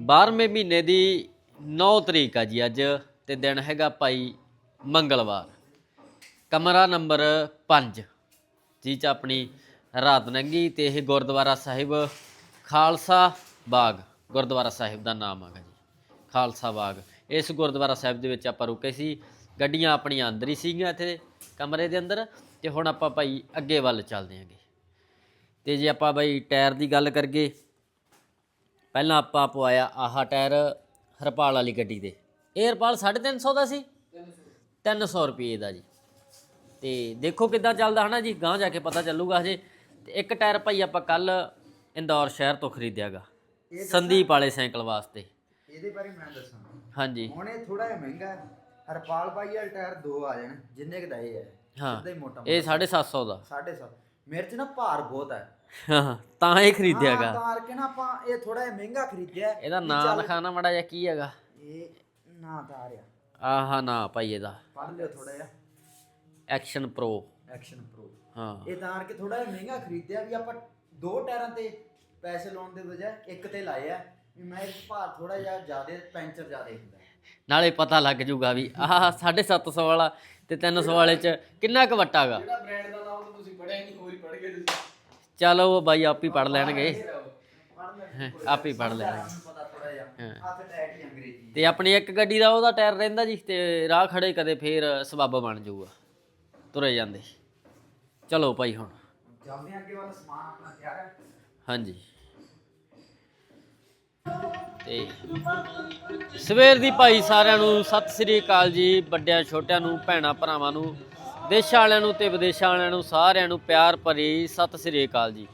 12ਵੇਂ ਮਹੀਨੇ ਦੀ 9 ਤਰੀਕ ਆ ਜੀ ਅੱਜ, ਤੇ ਦਿਨ ਹੈਗਾ ਭਾਈ ਮੰਗਲਵਾਰ। ਕਮਰਾ ਨੰਬਰ 5 ਜੀ ਚ ਆਪਣੀ ਰਾਤ ਲੰਘੀ ਤੇ ਇਹ ਗੁਰਦੁਆਰਾ ਸਾਹਿਬ ਖਾਲਸਾ ਬਾਗ, ਗੁਰਦੁਆਰਾ ਸਾਹਿਬ ਦਾ ਨਾਮ ਹੈਗਾ ਜੀ, ਖਾਲਸਾ ਬਾਗ। ਇਸ ਗੁਰਦੁਆਰਾ ਸਾਹਿਬ ਦੇ ਵਿੱਚ ਆਪਾਂ ਰੁਕੇ ਸੀ, ਗੱਡੀਆਂ ਆਪਣੀਆਂ ਅੰਦਰ ਹੀ ਸੀਗੀਆਂ ਇੱਥੇ ਕਮਰੇ ਦੇ ਅੰਦਰ, ਤੇ ਹੁਣ ਆਪਾਂ ਭਾਈ ਅੱਗੇ ਵੱਲ ਚੱਲਦੇ ਹਾਂਗੇ। ਤੇ ਜੇ ਆਪਾਂ ਬਈ ਟਾਇਰ ਦੀ ਗੱਲ ਕਰਗੇ ਪਹਿਲਾਂ ਆਪਾਂ ਪਵਾਇਆ ਆਹ ਟਾਇਰ ਹਰਪਾਲ ਵਾਲੀ ਗੱਡੀ ਦੇ। ਇਹ ਹਰਪਾਲ 350 ਦਾ ਸੀ? 300 ਰੁਪਏ ਦਾ ਜੀ। ਤੇ ਦੇਖੋ ਕਿੱਦਾਂ ਚੱਲਦਾ ਹਨਾ ਜੀ ਗਾਂ ਜਾ ਕੇ ਪਤਾ ਚੱਲੂਗਾ ਹਜੇ। ਤੇ ਇੱਕ ਟਾਇਰ ਭਾਈ ਆਪਾਂ ਕੱਲ ਇੰਦੌਰ ਸ਼ਹਿਰ ਤੋਂ ਖਰੀਦਿਆਗਾ ਸੰਦੀਪ ਵਾਲੇ ਸਾਈਕਲ ਵਾਸਤੇ। ਇਹਦੇ ਬਾਰੇ ਮੈਂ ਦੱਸਾਂ। ਹਾਂਜੀ। ਹੁਣ ਇਹ ਥੋੜਾ ਜਿਹਾ ਮਹਿੰਗਾ ਹੈ। ਹਰਪਾਲ ਭਾਈ ਵਾਲਾ ਟਾਇਰ ਦੋ ਆ ਜਾਣ ਜਿੰਨੇ ਕ ਦਾ ਇਹ ਹੈ। ਹਾਂ ਸਿੱਧਾ ਹੀ ਮੋਟਾ ਇਹ 750 ਦਾ। 7.5 ਮੇਰੇ ਚ ਨਾ ਭਾਰ ਬਹੁਤ ਹੈ। ਹਾਂ ਤਾਂ ਇਹ ਖਰੀਦਿਆਗਾ ਹਾਂ, ਤਾਂ ਕਰਕੇ ਨਾ ਆਪਾਂ ਇਹ ਥੋੜਾ ਜਿਹਾ ਮਹਿੰਗਾ ਖਰੀਦਿਆ ਹੈ। ਇਹਦਾ ਨਾਮ ਲਿਖਾਣਾ ਮੜਾ ਜਿਹਾ ਕੀ ਹੈਗਾ? ਇਹ ਨਾ ਤਾਂ ਆ ਰਿਹਾ। ਆਹਾ ਨਾ ਭਾਈ ਇਹਦਾ। ਪੜ੍ਹ ਲਿਓ ਥੋੜਾ ਜਿਹਾ। ਐਕਸ਼ਨ ਪ੍ਰੋ ਐਕਸ਼ਨ ਪ੍ਰੋ ਹਾਂ। ਇਹ ਤਾਂ ਕਰਕੇ ਥੋੜਾ ਜਿਹਾ ਮਹਿੰਗਾ ਖਰੀਦਿਆ ਵੀ ਆਪਾਂ ਦੋ ਟਾਇਰਾਂ ਤੇ ਪੈਸੇ ਲਾਉਣ ਦੇ ਬਜਾਏ ਇੱਕ ਤੇ ਲਾਏ ਆ। ਵੀ ਮੈਂ 'ਚ ਭਾਰ ਥੋੜਾ ਜਿਹਾ ਜ਼ਿਆਦਾ ਪੈਂਚਰ ਜ਼ਿਆਦਾ ਹੁੰਦਾ ਹੈ। ਨਾਲੇ ਪਤਾ ਲੱਗ ਜੂਗਾ ਵੀ ਆਹ 750 ਵਾਲਾ ਤੇ 300 ਵਾਲੇ ਚ ਕਿੰਨਾ ਕੁ ਵੱਟਾਗਾ ਜਿਹੜਾ ਬ੍ਰਾਂਡ ਦਾ ਨਾਮ ਤਾਂ ਤੁਸੀਂ ਪੜਿਆ ਹੀ ਨਹੀਂ ਹੋਰ ਹੀ ਪੜ ਗਏ ਤੁਸੀਂ। ਚਲੋ ਉਹ ਬਾਈ ਆਪ ਹੀ ਪੜ ਲੈਣਗੇ। ਹਾਂ, ਆਪ ਹੀ ਪੜ ਲੈਣਗੇ। ਪਤਾ ਥੋੜਾ ਜਿਹਾ ਹੱਥ ਟੈਟ ਹੀ। ਅੰਗਰੇਜ਼ੀ ਤੇ ਆਪਣੀ ਇੱਕ ਗੱਡੀ ਦਾ ਉਹਦਾ ਟਾਇਰ ਰਹਿੰਦਾ ਜੀ ਤੇ ਰਾਹ ਖੜੇ ਕਦੇ ਫੇਰ ਸਬੱਬ ਬਣ ਜਾਊਗਾ। ਤੁਰੇ ਜਾਂਦੇ। ਚਲੋ ਭਾਈ ਹੁਣ। ਜਾਂਦੇ ਅੱਗੇ ਵਾਲਾ ਸਮਾਨ ਆਪਣਾ ਤਿਆਰ ਹੈ। ਹਾਂਜੀ। ਤੇ ਸਵੇਰ ਦੀ ਭਾਈ ਸਾਰਿਆਂ ਨੂੰ ਸਤਿ ਸ੍ਰੀ ਅਕਾਲ ਜੀ ਵੱਡਿਆਂ ਛੋਟਿਆਂ ਨੂੰ ਭੈਣਾਂ ਭਰਾਵਾਂ ਨੂੰ। ਦੇਸ਼ਾਂ ਵਾਲਿਆਂ ਨੂੰ ਤੇ ਵਿਦੇਸ਼ਾਂ ਵਾਲਿਆਂ ਨੂੰ ਸਾਰਿਆਂ ਨੂੰ ਪਿਆਰ ਭਰੀ ਸਤਿ ਸ੍ਰੀ ਅਕਾਲ ਜੀ।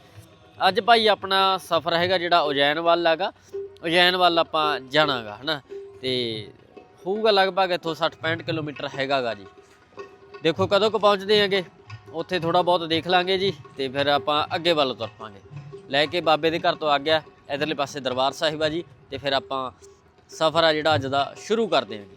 ਅੱਜ ਭਾਈ ਆਪਣਾ ਸਫ਼ਰ ਹੈਗਾ ਜਿਹੜਾ ਉਜੈਨ ਵੱਲ ਹੈਗਾ। ਉਜੈਨ ਵੱਲ ਆਪਾਂ ਜਾਣਾਗਾ, ਹਨਾ? ਤੇ ਹੋਊਗਾ ਲਗਭਗ ਇੱਥੋਂ 60 65 ਕਿਲੋਮੀਟਰ ਹੈਗਾਗਾ ਜੀ। ਦੇਖੋ ਕਦੋਂ ਕੁ ਪਹੁੰਚਦੇ ਆਂਗੇ, ਉੱਥੇ ਥੋੜਾ ਬਹੁਤ ਦੇਖ ਲਾਂਗੇ ਜੀ ਤੇ ਫਿਰ ਆਪਾਂ ਅੱਗੇ ਵੱਲ ਤੁਰ ਪਾਂਗੇ। ਲੈ ਕੇ ਬਾਬੇ ਦੇ ਘਰ ਤੋਂ ਆ ਗਿਆ, ਇਧਰਲੇ ਪਾਸੇ ਦਰਬਾਰ ਸਾਹਿਬ ਆ ਜੀ ਤੇ ਫਿਰ ਆਪਾਂ ਸਫ਼ਰ ਆ ਜਿਹੜਾ ਅੱਜ ਦਾ ਸ਼ੁਰੂ ਕਰਦੇ ਆਂਗੇ।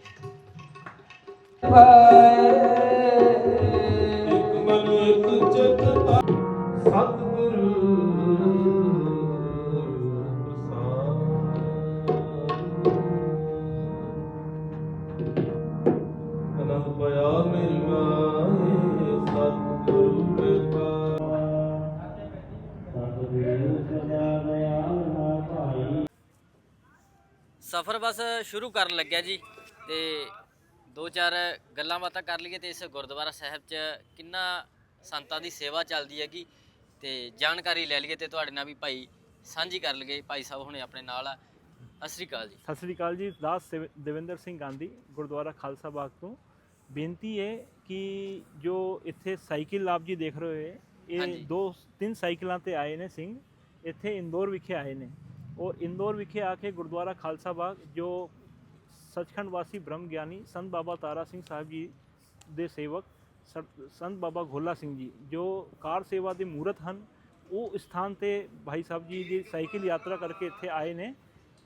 ਸਫ਼ਰ ਬਸ ਸ਼ੁਰੂ ਕਰਨ ਲੱਗਿਆ ਜੀ ਤੇ ਦੋ ਚਾਰ ਗੱਲਾਂ ਬਾਤਾਂ ਕਰ ਲਈਏ ਤੇ ਇਸ ਗੁਰਦੁਆਰਾ ਸਾਹਿਬ 'ਚ ਕਿੰਨਾ ਸੰਤਾਂ ਦੀ ਸੇਵਾ ਚੱਲਦੀ ਹੈਗੀ। ਤੇ ਜਾਣਕਾਰੀ ਲੈ ਲਈਏ ਤੇ ਤੁਹਾਡੇ ਨਾਲ ਵੀ ਭਾਈ ਸਾਂਝੀ ਕਰ ਲਈਏ। ਭਾਈ ਸਾਹਿਬ ਹੁਣੇ ਆਪਣੇ ਨਾਲ ਆ। ਸਤਿ ਸ੍ਰੀ ਅਕਾਲ ਜੀ। ਸਤਿ ਸ੍ਰੀ ਅਕਾਲ ਜੀ। ਦਾਸ ਦੇਵ- ਦੇਵਿੰਦਰ ਸਿੰਘ ਗਾਂਧੀ ਗੁਰਦੁਆਰਾ ਖਾਲਸਾ ਬਾਗ ਤੋਂ। ਬੇਨਤੀ ਹੈ ਕਿ ਜੋ ਇੱਥੇ ਸਾਈਕਲ ਆਪ ਜੀ ਦੇਖ ਰਹੇ ਹੋ ਹਾਂਜੀ। ਇਹ ਦੋ ਤਿੰਨ ਸਾਈਕਲਾਂ ਤੇ ਆਏ ਨੇ ਸਿੰਘ। ਇੱਥੇ ਇੰਦੌਰ ਵਿਖੇ ਆਏ ਨੇ। ਔਰ ਇੰਦੌਰ ਵਿਖੇ ਆ ਕੇ ਗੁਰਦੁਆਰਾ ਖਾਲਸਾ ਬਾਗ ਜੋ ਸੱਚਖੰਡ ਵਾਸੀ ਬ੍ਰਹਮ ਗਿਆਨੀ ਸੰਤ ਬਾਬਾ ਤਾਰਾ ਸਿੰਘ ਸਾਹਿਬ ਜੀ ਦੇ ਸੇਵਕ ਸੰਤ ਬਾਬਾ ਗੋਲਾ ਸਿੰਘ ਜੀ, ਜੋ ਕਾਰ ਸੇਵਾ ਦੇ ਮੂਰਤ ਹਨ, ਉਹ ਸਥਾਨ ਤੇ ਭਾਈ ਸਾਹਿਬ ਜੀ ਦੀ ਸਾਈਕਲ ਯਾਤਰਾ ਕਰਕੇ ਇੱਥੇ ਆਏ ਨੇ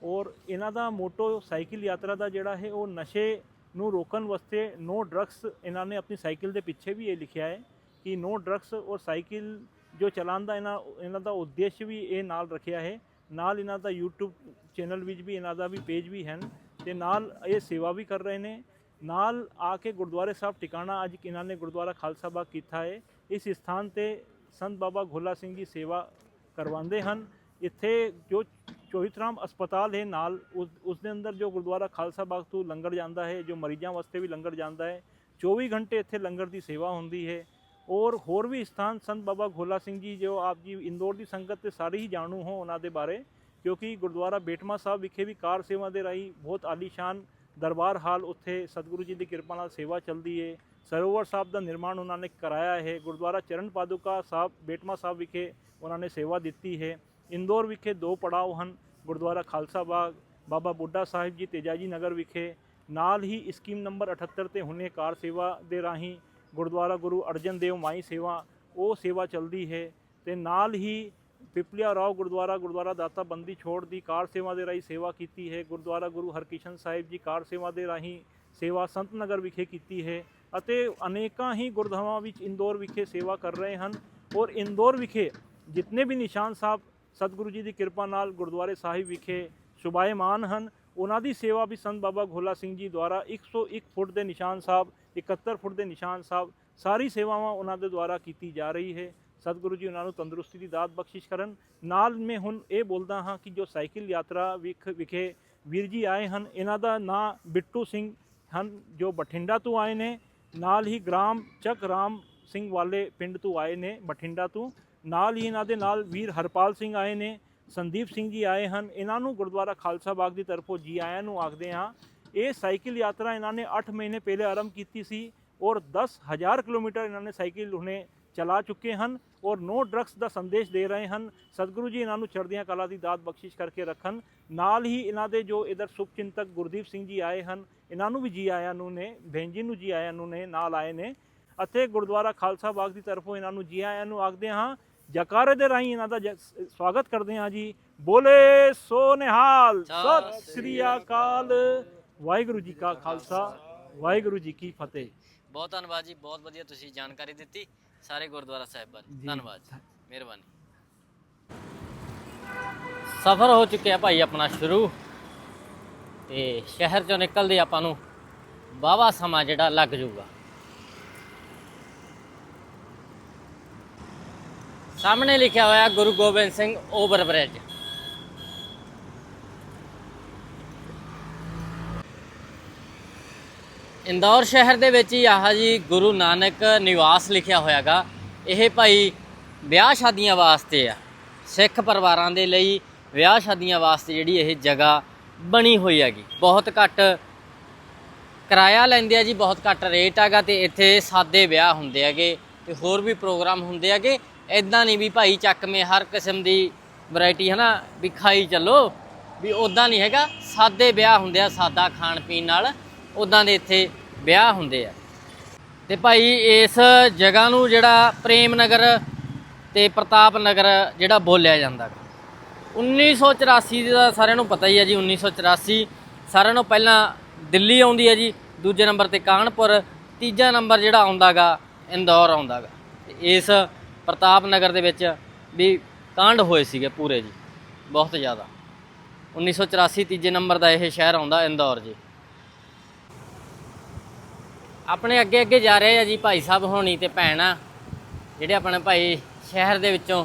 ਔਰ ਇਹਨਾਂ ਦਾ ਮੋਟੋ ਸਾਈਕਲ ਯਾਤਰਾ ਦਾ ਜਿਹੜਾ ਹੈ, ਉਹ ਨਸ਼ੇ ਨੂੰ ਰੋਕਣ ਵਾਸਤੇ ਨੋ ਡਰੱਗਸ ਇਹਨਾਂ ਨੇ ਆਪਣੀ ਸਾਈਕਲ ਦੇ ਪਿੱਛੇ ਵੀ ਇਹ ਲਿਖਿਆ ਹੈ ਕਿ ਨੋ ਡਰੱਗਸ ਔਰ ਸਾਈਕਲ ਜੋ ਚਲਾਉਣ ਦਾ ਇਹਨਾਂ ਇਹਨਾਂ ਦਾ ਉਦੇਸ਼ ਵੀ ਇਹ ਨਾਲ ਰੱਖਿਆ ਹੈ। ਨਾਲ ਇਹਨਾਂ ਦਾ YouTube ਚੈਨਲ ਵਿੱਚ ਵੀ, ਇਹਨਾਂ ਦਾ ਵੀ ਪੇਜ ਵੀ ਹਨ ਤੇ ਨਾਲ ਇਹ ਸੇਵਾ ਵੀ ਕਰ ਰਹੇ ਨੇ ਨਾਲ ਆ ਕੇ ਗੁਰਦੁਆਰੇ ਸਾਹਿਬ ਟਿਕਾਣਾ ਅੱਜ ਇਹਨਾਂ ਨੇ ਗੁਰਦੁਆਰਾ ਖਾਲਸਾ ਬਾਗ ਕੀਤਾ ਹੈ। ਇਸ ਸਥਾਨ ਤੇ ਸੰਤ ਬਾਬਾ ਘੋਲਾ ਸਿੰਘ ਜੀ ਸੇਵਾ ਕਰਵਾਉਂਦੇ ਹਨ। ਇੱਥੇ ਜੋ ਚੋਹਿਤਰਾਮ ਹਸਪਤਾਲ ਹੈ, ਨਾਲ ਉਸ ਉਸ ਦੇ ਅੰਦਰ ਜੋ ਗੁਰਦੁਆਰਾ ਖਾਲਸਾ ਬਾਗ ਤੋਂ ਲੰਗਰ ਜਾਂਦਾ ਹੈ, ਜੋ ਮਰੀਜ਼ਾਂ ਵਾਸਤੇ ਵੀ ਲੰਗਰ ਜਾਂਦਾ ਹੈ। 24 ਘੰਟੇ ਇੱਥੇ ਲੰਗਰ ਦੀ ਸੇਵਾ ਹੁੰਦੀ ਹੈ। ਔਰ ਹੋਰ ਵੀ ਸਥਾਨ ਸੰਤ ਬਾਬਾ ਘੋਲਾ ਸਿੰਘ ਜੀ, ਜੋ ਆਪ ਜੀ ਇੰਦੌਰ ਦੀ ਸੰਗਤ ਤੇ ਸਾਰੇ ਹੀ ਜਾਣੂ ਹੋ ਉਹਨਾਂ ਦੇ ਬਾਰੇ, ਕਿਉਂਕਿ ਗੁਰਦੁਆਰਾ ਬੇਟਮਾ ਸਾਹਿਬ ਵਿਖੇ ਵੀ ਕਾਰ ਸੇਵਾ ਦੇ ਰਾਹੀਂ ਬਹੁਤ ਆਲੀਸ਼ਾਨ ਦਰਬਾਰ ਹਾਲ ਉੱਥੇ ਸਤਿਗੁਰੂ ਜੀ ਦੀ ਕਿਰਪਾ ਨਾਲ ਸੇਵਾ ਚੱਲਦੀ ਹੈ ਸਰੋਵਰ ਸਾਹਿਬ ਦਾ ਨਿਰਮਾਣ ਉਹਨਾਂ ਨੇ ਕਰਾਇਆ ਹੈ ਗੁਰਦੁਆਰਾ ਚਰਨ ਪਾਦੁਕਾ ਸਾਹਿਬ, ਬੇਟਮਾ ਸਾਹਿਬ ਵਿਖੇ ਉਹਨਾਂ ਨੇ ਸੇਵਾ ਦਿੱਤੀ ਹੈ। ਇੰਦੌਰ ਵਿਖੇ ਦੋ ਪੜਾਅ ਹਨ। ਗੁਰਦੁਆਰਾ ਖਾਲਸਾ ਬਾਗ, ਬਾਬਾ ਬੁੱਢਾ ਸਾਹਿਬ ਜੀ, ਤੇਜਾਜੀ ਨਗਰ ਵਿਖੇ। ਨਾਲ ਹੀ ਸਕੀਮ ਨੰਬਰ 78 ਤੇ ਹੁਣੇ ਕਾਰ ਸੇਵਾ ਦੇ ਰਾਹੀਂ ਗੁਰਦੁਆਰਾ ਗੁਰੂ ਅਰਜਨ ਦੇਵ ਮਾਈ ਸੇਵਾ, ਉਹ ਸੇਵਾ ਚੱਲਦੀ ਹੈ। ਤੇ ਨਾਲ ਹੀ ਪਿਪਲੀਆ ਰਾਓ ਗੁਰਦੁਆਰਾ ਗੁਰਦੁਆਰਾ ਦਾਤਾ ਬੰਦੀ ਛੋੜ ਦੀ ਕਾਰ ਸੇਵਾ ਦੇ ਰਾਹੀਂ ਸੇਵਾ ਕੀਤੀ ਹੈ। ਗੁਰਦੁਆਰਾ ਗੁਰੂ ਹਰਕਿਸ਼ਨ ਸਾਹਿਬ ਜੀ ਕਾਰ ਸੇਵਾ ਦੇ ਰਾਹੀਂ ਸੇਵਾ ਸੰਤ ਨਗਰ ਵਿਖੇ ਕੀਤੀ ਹੈ ਅਤੇ ਅਨੇਕਾਂ ਹੀ ਗੁਰਦੁਆਵਾਂ ਵਿੱਚ ਇੰਦੌਰ ਵਿਖੇ ਸੇਵਾ ਕਰ ਰਹੇ ਹਨ ਔਰ ਇੰਦੌਰ ਵਿਖੇ ਜਿਤਨੇ ਵੀ ਨਿਸ਼ਾਨ ਸਾਹਿਬ ਸਤਿਗੁਰੂ ਜੀ ਦੀ ਕਿਰਪਾ ਨਾਲ ਗੁਰਦੁਆਰੇ ਸਾਹਿਬ ਵਿਖੇ ਸ਼ੁਭਾਇਮਾਨ ਹਨ, ਉਹਨਾਂ ਦੀ ਸੇਵਾ ਵੀ ਸੰਤ ਬਾਬਾ ਗੋਲਾ ਸਿੰਘ ਜੀ ਦੁਆਰਾ 101 ਫੁੱਟ ਦੇ ਨਿਸ਼ਾਨ ਸਾਹਿਬ 71 ਫੁੱਟ ਦੇ ਨਿਸ਼ਾਨ ਸਾਹਿਬ ਸਾਰੀ ਸੇਵਾਵਾਂ ਉਹਨਾਂ ਦੇ ਦੁਆਰਾ ਕੀਤੀ ਜਾ ਰਹੀ ਹੈ। ਸਤਿਗੁਰੂ ਜੀ ਉਹਨਾਂ ਨੂੰ ਤੰਦਰੁਸਤੀ ਦੀ ਦਾਤ ਬਖਸ਼ਿਸ਼ ਕਰਨ। ਨਾਲ ਮੈਂ ਹੁਣ ਇਹ ਬੋਲਦਾ ਹਾਂ ਕਿ ਜੋ ਸਾਈਕਲ ਯਾਤਰਾ ਵਿਖ ਵਿਖੇ ਵੀਰ ਜੀ ਆਏ ਹਨ, ਇਹਨਾਂ ਦਾ ਨਾਂ ਬਿੱਟੂ ਸਿੰਘ ਹਨ, ਜੋ ਬਠਿੰਡਾ ਤੋਂ ਆਏ ਨੇ। ਨਾਲ ਹੀ ਗ੍ਰਾਮ ਚੱਕ ਰਾਮ ਸਿੰਘ ਵਾਲੇ ਪਿੰਡ ਤੋਂ ਆਏ ਨੇ ਬਠਿੰਡਾ ਤੋਂ। ਨਾਲ ਹੀ ਇਹਨਾਂ ਦੇ ਨਾਲ ਵੀਰ ਹਰਪਾਲ ਸਿੰਘ ਆਏ ਨੇ, ਸੰਦੀਪ ਸਿੰਘ ਜੀ ਆਏ ਹਨ। ਇਹਨਾਂ ਨੂੰ ਗੁਰਦੁਆਰਾ ਖਾਲਸਾ ਬਾਗ ਦੀ ਤਰਫੋਂ ਜੀ ਆਇਆਂ ਨੂੰ ਆਖਦੇ ਹਾਂ, ਇਹ ਸਾਈਕਲ ਯਾਤਰਾ ਇਹਨਾਂ ਨੇ 8 ਮਹੀਨੇ ਪਹਿਲੇ ਆਰੰਭ ਕੀਤੀ ਸੀ ਔਰ 10000 ਕਿਲੋਮੀਟਰ ਇਹਨਾਂ ਨੇ ਸਾਈਕਲ ਹੁਣੇ ਚਲਾ ਚੁੱਕੇ ਹਨ। ਔਰ ਨੋ ਡਰੱਗਸ ਦਾ ਸੰਦੇਸ਼ ਦੇ ਰਹੇ ਹਨ। ਸਤਿਗੁਰੂ ਜੀ ਇਹਨਾਂ ਨੂੰ ਚੜ੍ਹਦੀਆਂ ਕਲਾ ਦੀ ਦਾਤ ਬਖਸ਼ਿਸ਼ ਕਰਕੇ ਰੱਖਣ। ਨਾਲ ਹੀ ਇਹਨਾਂ ਦੇ ਜੋ ਇਧਰ ਸੁਖਚਿੰਤਕ ਗੁਰਦੀਪ ਸਿੰਘ ਜੀ ਆਏ ਹਨ ਇਹਨਾਂ ਨੂੰ ਵੀ ਜੀ ਆਇਆਂ ਨੂੰ ਨੇ ਬਹਿਨ ਜੀ ਨੂੰ ਜੀ ਆਇਆਂ ਨੂੰ ਨੇ ਨਾਲ ਆਏ ਨੇ। ਅਤੇ ਗੁਰਦੁਆਰਾ ਖਾਲਸਾ ਬਾਗ ਦੀ ਤਰਫੋਂ ਇਹਨਾਂ ਨੂੰ ਜੀ ਆਇਆਂ ਨੂੰ ਆਖਦੇ ਹਾਂ ਜਕਾਰੇ ਦੇ ਰਾਹੀਂ ਇਹਨਾਂ ਦਾ ਸਵਾਗਤ ਕਰਦੇ ਹਾਂ ਜੀ। ਬੋਲੇ ਸੋ ਨਿਹਾਲ ਸਤਿ ਸ੍ਰੀ ਅਕਾਲ। ਵਾਹਿਗੁਰੂ ਜੀ ਕਾ ਖਾਲਸਾ ਵਾਹਿਗੁਰੂ ਜੀ ਕੀ ਫਤਿਹ। ਬਹੁਤ ਧੰਨਵਾਦ ਜੀ ਬਹੁਤ ਵਧੀਆ ਤੁਸੀਂ ਜਾਣਕਾਰੀ ਦਿੱਤੀ। ਸਾਰੇ ਗੁਰਦੁਆਰਾ ਸਾਹਿਬਾਨ। ਧੰਨਵਾਦ ਮਿਹਰਬਾਨੀ। ਸਫ਼ਰ ਹੋ ਚੁੱਕਿਆ ਭਾਈ ਆਪਣਾ ਸ਼ੁਰੂ। ਤੇ ਸ਼ਹਿਰ ਚੋਂ ਨਿਕਲਦੇ ਆਪਾਂ ਨੂੰ ਵਾਹਵਾ ਸਮਾਂ ਜਿਹੜਾ ਲੱਗ ਜਾਊਗਾ। ਸਾਹਮਣੇ ਲਿਖਿਆ ਹੋਇਆ ਗੁਰੂ ਗੋਬਿੰਦ ਸਿੰਘ ਓਵਰ ਬ੍ਰਿਜ। ਇੰਦੌਰ ਸ਼ਹਿਰ ਦੇ ਵਿੱਚ ਹੀ ਆਹ ਜੀ ਗੁਰੂ ਨਾਨਕ ਨਿਵਾਸ ਲਿਖਿਆ ਹੋਇਆਗਾ। ਇਹ ਭਾਈ ਵਿਆਹ ਸ਼ਾਦੀਆਂ ਵਾਸਤੇ ਆ। ਸਿੱਖ ਪਰਿਵਾਰਾਂ ਦੇ ਲਈ ਵਿਆਹ ਸ਼ਾਦੀਆਂ ਵਾਸਤੇ ਜਿਹੜੀ ਇਹ ਜਗ੍ਹਾ ਬਣੀ ਹੋਈ ਹੈਗੀ। ਬਹੁਤ ਘੱਟ ਕਿਰਾਇਆ ਲੈਂਦੇ ਆ ਜੀ, ਬਹੁਤ ਘੱਟ ਰੇਟ ਹੈਗਾ ਤੇ ਇੱਥੇ ਸਾਦੇ ਵਿਆਹ ਹੁੰਦੇ ਹੈਗੇ ਤੇ ਹੋਰ ਵੀ ਪ੍ਰੋਗਰਾਮ ਹੁੰਦੇ ਹੈਗੇ। ਐਦਾਂ ਨਹੀਂ ਵੀ ਭਾਈ ਚੱਕਵੇਂ ਹਰ ਕਿਸਮ ਦੀ ਵੈਰਾਈਟੀ ਹੈ ਨਾ ਵੀ ਖਾਈ ਚੱਲੋ। ਵੀ ਉਦਾਂ ਨਹੀਂ ਹੈਗਾ, ਸਾਦੇ ਵਿਆਹ ਹੁੰਦੇ ਆ, ਸਾਦਾ ਖਾਣ ਪੀਣ ਨਾਲ। ਉਦਾਂ ਦੇ ਇੱਥੇ ਵਿਆਹ ਹੁੰਦੇ ਆ। ਤੇ ਭਾਈ ਇਸ ਜਗ੍ਹਾ ਨੂੰ ਜਿਹੜਾ ਪ੍ਰੇਮ ਨਗਰ ਤੇ ਪ੍ਰਤਾਪ ਨਗਰ ਜਿਹੜਾ ਬੋਲਿਆ ਜਾਂਦਾ। ਗਾ। 1984 ਦਾ ਸਾਰਿਆਂ ਨੂੰ ਪਤਾ ਹੀ ਹੈ ਜੀ 1984 ਸਾਰਿਆਂ ਨੂੰ ਪਹਿਲਾਂ ਦਿੱਲੀ ਆਉਂਦੀ ਹੈ ਜੀ, ਦੂਜੇ ਨੰਬਰ ਤੇ ਕਾਨਪੁਰ, ਤੀਜਾ ਨੰਬਰ ਜਿਹੜਾ ਆਉਂਦਾਗਾ, ਇੰਦੌਰ ਆਉਂਦਾਗਾ। ਤੇ ਇਸ ਪ੍ਰਤਾਪ ਨਗਰ ਦੇ ਵਿੱਚ ਵੀ ਕਾਂਡ ਹੋਏ ਸੀਗੇ ਪੂਰੇ ਜੀ, ਬਹੁਤ ਜ਼ਿਆਦਾ। 1984 ਤੀਜੇ ਨੰਬਰ ਦਾ ਇਹ ਸ਼ਹਿਰ ਆਉਂਦਾ ਇੰਦੌਰ ਜੀ। ਆਪਣੇ ਅੱਗੇ ਅੱਗੇ ਜਾ ਰਹੇ ਆ ਜੀ ਭਾਈ ਸਾਹਿਬ ਹੋਣੀ ਤੇ ਭੈਣਾ ਜਿਹੜੇ ਆਪਣੇ ਭਾਈ ਸ਼ਹਿਰ ਦੇ ਵਿੱਚੋਂ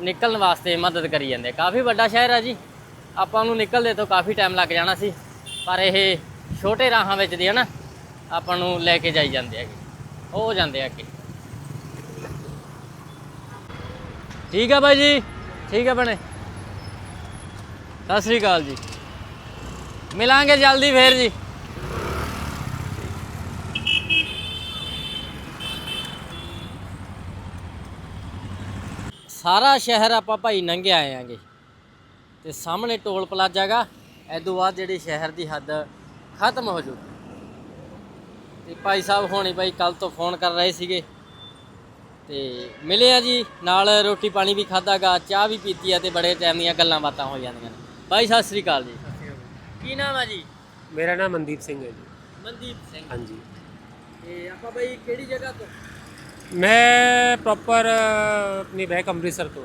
ਨਿਕਲਣ ਵਾਸਤੇ ਮਦਦ ਕਰੀ ਜਾਂਦੇ ਕਾਫੀ ਵੱਡਾ ਸ਼ਹਿਰ ਆ ਜੀ। ਆਪਾਂ ਨੂੰ ਨਿਕਲਦੇ ਤੋਂ ਕਾਫੀ ਟਾਈਮ ਲੱਗ ਜਾਣਾ ਸੀ, ਪਰ ਇਹ ਛੋਟੇ ਰਾਹਾਂ ਵਿੱਚ ਦੀ ਹੈ ਨਾ, ਆਪਾਂ ਨੂੰ ਲੈ ਕੇ ਜਾਈ ਜਾਂਦੇ ਹੈਗੇ। ਹੋ ਜਾਂਦੇ ਆ ਅੱਗੇ। ਠੀਕ ਆ ਭਾਈ ਜੀ, ਠੀਕ ਆ ਬਣੇ ਸਤਿ ਸ੍ਰੀ ਅਕਾਲ ਜੀ। ਮਿਲਾਂਗੇ ਜਲਦੀ ਫੇਰ ਜੀ। ਸਾਰਾ ਸ਼ਹਿਰ ਆਪਾਂ ਭਾਈ ਨੰਗੇ ਆਏ ਆਂਗੇ। ਤੇ ਸਾਹਮਣੇ ਟੋਲ ਪਲਾਜ਼ਾ ਗਾ ਐਦੋਂ ਬਾਅਦ ਜਿਹੜੀ ਸ਼ਹਿਰ ਦੀ ਹੱਦ ਖਤਮ ਹੋ ਜੂਗੀ। ਤੇ ਭਾਈ ਸਾਹਿਬ ਹੋਣੀ ਭਾਈ ਕੱਲ ਤੋਂ ਫੋਨ ਕਰ ਰਹੇ ਸੀਗੇ। ਤੇ ਮਿਲੇ ਆ ਜੀ ਨਾਲ ਰੋਟੀ ਪਾਣੀ ਵੀ ਖਾਦਾਗਾ ਚਾਹ ਵੀ ਪੀਤੀ ਆ ਤੇ ਬੜੇ ਟਾਈਮ ਦੀਆਂ ਗੱਲਾਂ ਬਾਤਾਂ ਹੋ ਜਾਂਦੀਆਂ ਨੇ। ਭਾਈ ਸਤਿ ਸ੍ਰੀ ਅਕਾਲ ਜੀ। ਕੀ ਨਾਮ ਆ ਜੀ? ਮੇਰਾ ਨਾਮ ਮਨਦੀਪ ਸਿੰਘ ਹੈ ਜੀ। ਮਨਦੀਪ ਸਿੰਘ। ਹਾਂਜੀ। ਤੇ ਆਪਾਂ ਭਾਈ ਕਿਹੜੀ ਜਗ੍ਹਾ ਤੋਂ? ਮੈਂ ਪ੍ਰੋਪਰ ਆਪਣੀ ਬੈਕ ਅੰਮ੍ਰਿਤਸਰ ਤੋਂ।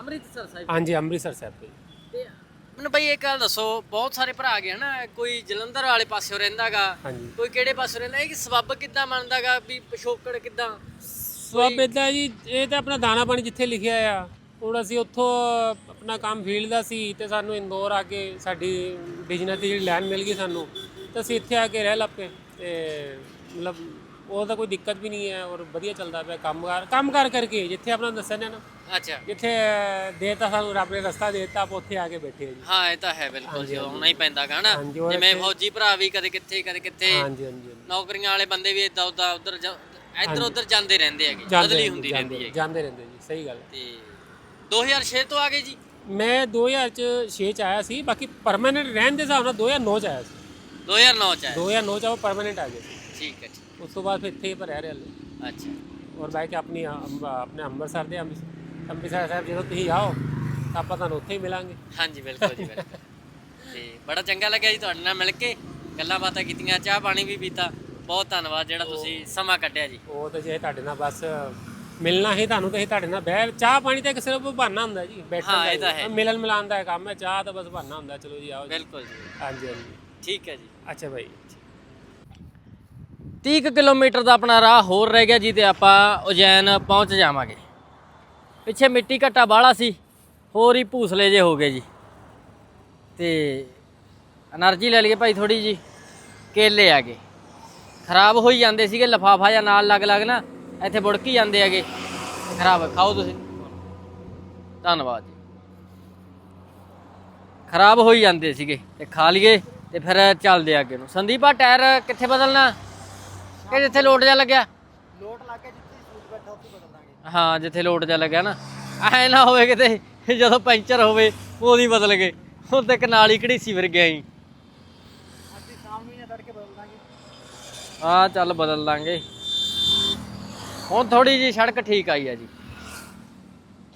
ਅੰਮ੍ਰਿਤਸਰ ਸਾਹਿਬ ਹਾਂਜੀ ਅੰਮ੍ਰਿਤਸਰ ਸਾਹਿਬ ਤੋਂ ਜੀ। ਤੇ ਮੈਨੂੰ ਭਾਈ ਇੱਕ ਗੱਲ ਦੱਸੋ ਬਹੁਤ ਸਾਰੇ ਭਰਾ ਗਏ ਹਨਾ ਕੋਈ ਜਲੰਧਰ ਵਾਲੇ ਪਾਸਿਓਂ ਰਹਿੰਦਾਗਾ ਹਾਂਜੀ ਕੋਈ ਕਿਹੜੇ ਪਾਸਿਓਂ ਰਹਿੰਦਾ ਇਹ ਕਿ ਸਬੱਬ ਕਿੱਦਾਂ ਬਣਦਾਗਾ ਵੀ ਪਿਛੋਕੜ ਕਿੱਦਾਂ ਸਵਾਬ ਇਦਾਂ ਜੀ ਇਹ ਤਾਂ ਆਪਣਾ ਦਾਣਾ ਪਾਣੀ ਜਿੱਥੇ ਲਿਖਿਆ ਆ ਹੁਣ ਅਸੀਂ ਉੱਥੋਂ ਆਪਣਾ ਕੰਮ ਫੀਲਡ ਦਾ ਸੀ ਤੇ ਸਾਨੂੰ ਇੰਦੌਰ ਆ ਕੇ ਸਾਡੀ ਬਿਜ਼ਨਸ ਦੀ ਜਿਹੜੀ ਲਾਈਨ ਮਿਲ ਗਈ ਸਾਨੂੰ ਤੇ ਅਸੀਂ ਇੱਥੇ ਆ ਕੇ ਰਹਿ ਲੱਪੇ ਤੇ ਮਤਲਬ ਉਹਦਾ ਕੋਈ ਦਿੱਕਤ ਵੀ ਨਹੀਂ ਹੈ ਔਰ ਵਧੀਆ ਚੱਲਦਾ ਪਿਆ ਕੰਮਕਾਰ ਕੰਮਕਾਰ ਕਰਕੇ ਜਿੱਥੇ ਆਪਣਾ ਦੱਸਿਆ ਨਾ ਅੱਛਾ। ਜਿੱਥੇ ਦੇਤਾ ਸਾਨੂੰ ਰੱਬ ਨੇ ਰਸਤਾ ਦੇਤਾ ਆਪਾਂ ਉੱਥੇ ਆ ਕੇ ਬੈਠੇ ਹਾਂ ਜੀ। ਹਾਂ ਇਹ ਤਾਂ ਹੈ ਬਿਲਕੁਲ ਜੀ ਆਉਣਾ ਹੀ ਨਾ। ਹਾਂਜੀ, ਉਹ ਜਿਵੇਂ ਇੱਥੇ- ਫੌਜੀ ਭਰਾ ਵੀ ਕਦੇ ਕਿੱਥੇ ਕਦੇ ਕਿੱਥੇ ਹਾਂਜੀ ਹਾਂਜੀ। ਨੌਕਰੀਆਂ ਵਾਲੇ ਬੰਦੇ ਵੀ ਇਦਾਂ ਉਦਾਂ ਉਧਰ ਇੱਧਰ ਉਧਰ ਜਾਂਦੇ ਰਹਿੰਦੇ ਹੈਗੇ ਜਾਂਦੇ ਬਦਲੀ ਰਹਿੰਦੇ, ਹੁੰਦੀ ਜਾਂਦੇ- ਰਹਿੰਦੀ ਹੈ ਜਾਂਦੇ ਰਹਿੰਦੇ ਜੀ ਸਹੀ ਗੱਲ ਹੈ। ਤੇ 2006 ਤੋਂ ਆ ਗਏ ਜੀ? ਮੈਂ 2006 ਚ ਆਇਆ ਸੀ ਬਾਕੀ ਪਰਮਾਨੈਂਟ ਰਹਿਣ ਦੇ ਹਿਸਾਬ ਨਾਲ 2009 ਚ ਆਇਆ ਸੀ। 2009 ਚ ਆਏ 2009 ਚ ਆਪਾਂ ਪਰਮਾਨੈਂਟ ਆ ਗਏ ਸੀ ਠੀਕ ਹੈ ਠੀਕ ਉਸ ਤੋਂ ਬਾਅਦ ਫਿਰ ਇੱਥੇ ਹੀ ਪਰ ਰਹਿ ਰਹੇ ਹਾਂ ਅੱਛਾ ਔਰ ਬਾਕੀ ਆਪਣੀ ਅੰਬ- ਆਪਣੇ ਅੰਮ੍ਰਿਤਸਰ ਦੇ ਅੰਮ੍ਰਿਤ- ਅੰਮ੍ਰਿਤਸਰ ਸਾਹਿਬ ਜਦੋਂ ਤੁਸੀਂ ਆਓ ਤਾਂ ਆਪਾਂ ਤੁਹਾਨੂੰ ਉੱਥੇ ਹੀ ਮਿਲਾਂਗੇ ਹਾਂਜੀ ਬਿਲਕੁਲ ਜੀ ਬਿਲਕੁਲ ਤੇ ਬੜਾ ਚੰਗਾ ਲੱਗਿਆ ਜੀ ਤੁਹਾਡੇ ਨਾਲ ਮਿਲ ਕੇ ਗੱਲਾਂ ਬਾਤਾਂ ਕੀਤੀਆਂ ਚਾਹ ਪਾਣੀ ਵੀ ਪੀਤਾ ਬਹੁਤ ਧੰਨਵਾਦ ਜਿਹੜਾ ਤੁਸੀਂ ਸਮਾਂ ਕੱਢਿਆ ਜੀ ਉਹ ਤਾਂ ਜੇ ਤੁਹਾਡੇ ਨਾਲ ਬਸ ਮਿਲਣਾ ਹੀ ਤੁਹਾਨੂੰ ਤੇ ਅਸੀਂ ਤੁਹਾਡੇ ਨਾਲ ਬਹਿ ਚਾਹ ਪਾਣੀ ਤਾਂ ਇੱਕ ਸਿਰਫ ਬਹਾਨਾ ਹੁੰਦਾ ਜੀ ਬੈਠਣ ਹਾਂ, ਦਾ ਇਹ ਤਾਂ ਹੀ। ਮਿਲਣ ਮਿਲਾਨ ਦਾ ਕੰਮ ਹੈ ਚਾਹ ਤਾਂ ਬਸ ਬਹਾਨਾ ਹੁੰਦਾ ਚਲੋ ਜੀ ਆਓ ਜੀ ਬਿਲਕੁਲ ਜੀ ਹਾਂਜੀ ਹਾਂਜੀ ਠੀਕ ਹੈ ਜੀ। ਅੱਛਾ ਭਾਈ 30 ਕਿਲੋਮੀਟਰ ਦਾ ਆਪਣਾ ਰਾਹ ਹੋਰ ਰਹਿ ਗਿਆ ਜੀ ਤੇ ਆਪਾਂ ਉਜੈਨ ਪਹੁੰਚ ਜਾਵਾਂਗੇ। ਪਿੱਛੇ ਮਿੱਟੀ ਘੱਟਾ ਬਾਹਲਾ ਸੀ ਹੋਰ ਹੀ ਭੂਸਲੇ ਜੇ ਹੋ ਗਏ ਜੀ। ਤੇ એનર્ਜੀ ਲੈ ਲਈਏ ਭਾਈ ਥੋੜੀ ਜੀ ਕੇਲੇ ਆ ਖਰਾਬ ਹੋਈ ਜਾਂਦੇ ਸੀਗੇ ਲਫਾਫਾ ਜਾਂ ਨਾਲ ਲੱਗ ਲੱਗ ਨਾ ਇੱਥੇ ਬੁੜਕੀ ਜਾਂਦੇ ਹੈਗੇ। ਖਰਾਬ ਖਾਓ ਤੁਸੀਂ। ਧੰਨਵਾਦ ਜੀ। ਖਰਾਬ ਹੋਈ ਜਾਂਦੇ ਸੀਗੇ ਤੇ ਖਾ ਲਈਏ। ਤੇ ਫਿਰ ਚੱਲਦੇ ਆ ਅੱਗੇ ਨੂੰ। ਸੰਦੀਪ ਆ ਟਾਇਰ ਕਿੱਥੇ ਬਦਲਣਾ? ਕਿ ਜਿੱਥੇ ਲੋਡ ਜਾ ਲੱਗਿਆ? ਲੋਟ ਲਾ ਕੇ ਜਿੱਥੇ ਸੂਟ ਬੈਠਾ ਉੱਥੇ ਬਦਲ ਦਾਂਗੇ। ਹਾਂ ਜਿੱਥੇ ਲੋਡ ਜਾ ਲੱਗਿਆ ਨਾ। ਐ ਨਾ ਹੋਵੇ ਕਿਤੇ ਜਦੋਂ ਪੈਂਚਰ ਹੋਵੇ ਉਹਦੀ ਬਦਲ ਗਏ। ਉਹ ਤੇ ਕਨਾਲੀ ਘੜੀਸੀ ਫਿਰ ਗਿਆ ਹੀ ਅਸੀਂ ਸ਼ਾਮ ਨੂੰ ਜਾਂ ਤੜਕੇ ਬਦਲ ਦਾਂਗੇ। ਆ ਚੱਲ ਬਦਲ ਲਾਂਗੇ ਹੁਣ ਥੋੜੀ ਜੀ ਸੜਕ ਠੀਕ ਆਈ ਆ ਜੀ।